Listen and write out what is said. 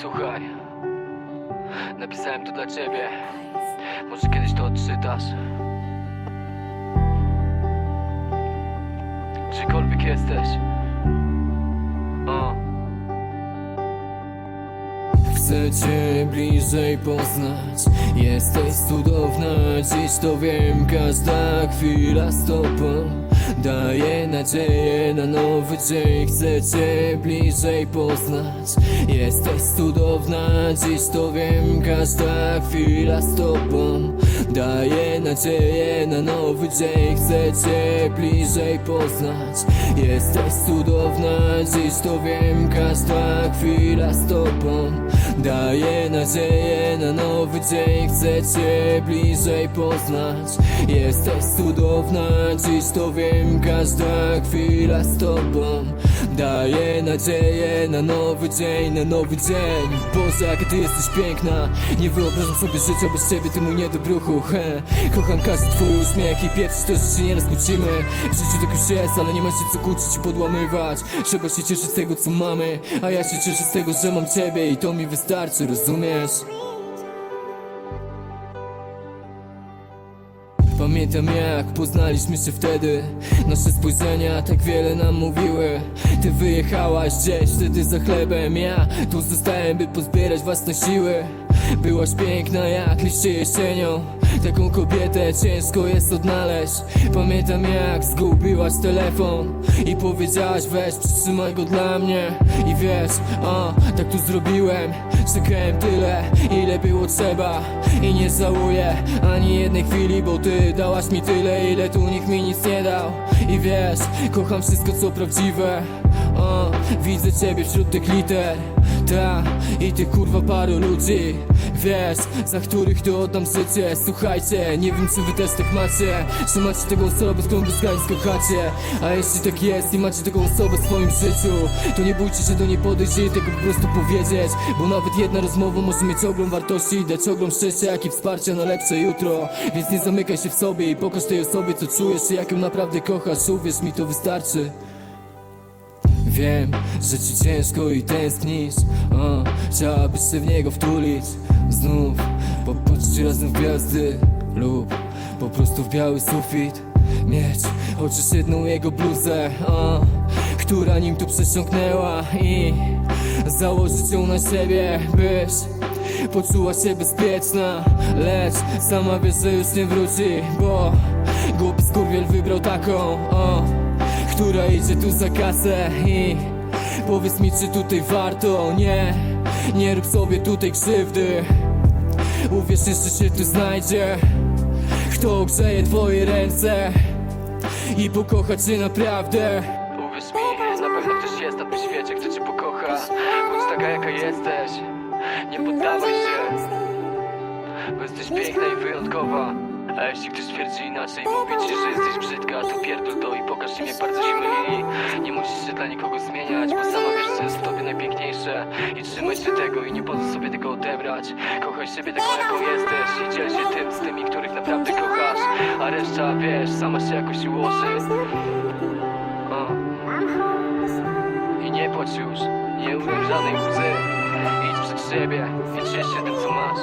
Słuchaj. Napisałem to dla ciebie. Może kiedyś to odczytasz. Gdziekolwiek jesteś. O. Chcę cię bliżej poznać Jesteś cudowna, dziś to wiem Każda chwila z tobą Daje nadzieję na nowy dzień. Chcę cię bliżej poznać. Jesteś cudowna, dziś to wiem. Każda chwila z tobą. Daje nadzieję na nowy dzień. Chcę cię bliżej poznać. Jesteś cudowna, dziś to wiem. Każda chwila z tobą. Daje nadzieję na nowy dzień. Chcę cię bliżej poznać. Jesteś cudowna, dziś to wiem Każda chwila z tobą. Daje nadzieję na nowy dzień, na nowy dzień. Boże, jaka ty jesteś piękna. Nie wyobrażam sobie życia bez ciebie, ty mój niedobruchu. He. Kocham każdy twój uśmiech i pierwszy to, że się nieraz kłócimy W życiu tak już jest, ale nie ma się co kłócić i podłamywać. Trzeba się cieszyć z tego, co mamy A ja się cieszę z tego, że mam ciebie i to mi wystarczy, rozumiesz? Pamiętam jak poznaliśmy się wtedy. Nasze spojrzenia tak wiele nam mówiły. Ty wyjechałaś gdzieś wtedy za chlebem. Ja tu zostałem by pozbierać własne siły. Byłaś piękna jak liście jesienią Taką kobietę ciężko jest odnaleźć. Pamiętam jak zgubiłaś telefon I powiedziałaś weź przytrzymaj go dla mnie. I wiesz, a tak tu zrobiłem. Czekałem tyle ile było trzeba. I nie żałuję ani jednej chwili Bo ty dałaś mi tyle ile tu nikt mi nic nie dał. I wiesz, kocham wszystko co prawdziwe. O, Widzę ciebie wśród tych liter Ta i tych kurwa paru ludzi. Wiesz, za których to oddam życie. Słuchajcie, nie wiem czy wy też tak macie. Czy macie taką osobę, z którą bezgranicznie kochacie. A jeśli tak jest i macie taką osobę w swoim życiu To nie bójcie się do niej podejść i tego po prostu powiedzieć. Bo nawet jedna rozmowa może mieć ogrom wartości Dać ogrom szczęścia, jak i wsparcia na lepsze jutro. Więc nie zamykaj się w sobie i pokaż tej osobie co czujesz I jak ją naprawdę kochasz, uwierz mi to wystarczy Wiem, że ci ciężko i tęsknisz. O, Chciałabyś się w niego wtulić. Znów popatrzeć razem w gwiazdy Lub po prostu w biały sufit. Mieć chociaż jedną jego bluzę o, Która nim tu przesiąknęła I założyć ją na siebie Byś poczuła się bezpieczna. Lecz sama wiesz, że już nie wróci Bo głupi skurwiel wybrał taką o, która idzie tu za kasę i powiedz mi, czy tutaj warto, nie, nie rób sobie tutaj krzywdy. Uwierz, jeszcze się tu znajdzie, kto ogrzeje twoje ręce i pokocha cię naprawdę. Uwierz mi, na pewno ktoś jest na tym świecie, kto cię pokocha, bądź taka jaka jesteś, nie poddawaj się, bo jesteś piękna i wyjątkowa. A jeśli ktoś twierdzi inaczej, mówi ci, że jesteś brzydka, to pierdol to i pokaż im jak bardzo się mylili Nie musisz się dla nikogo zmieniać, bo sama wiesz co jest w tobie najpiękniejsze. I trzymaj się tego i nie pozwól sobie tego odebrać. Kochaj siebie taką jaką jesteś i dziel się tym z tymi, których naprawdę kochasz. A reszta wiesz, sama się jakoś ułoży. O. I nie płacz już, nie umiem żadnej łzy. Idź przed siebie i ciesz się tym co masz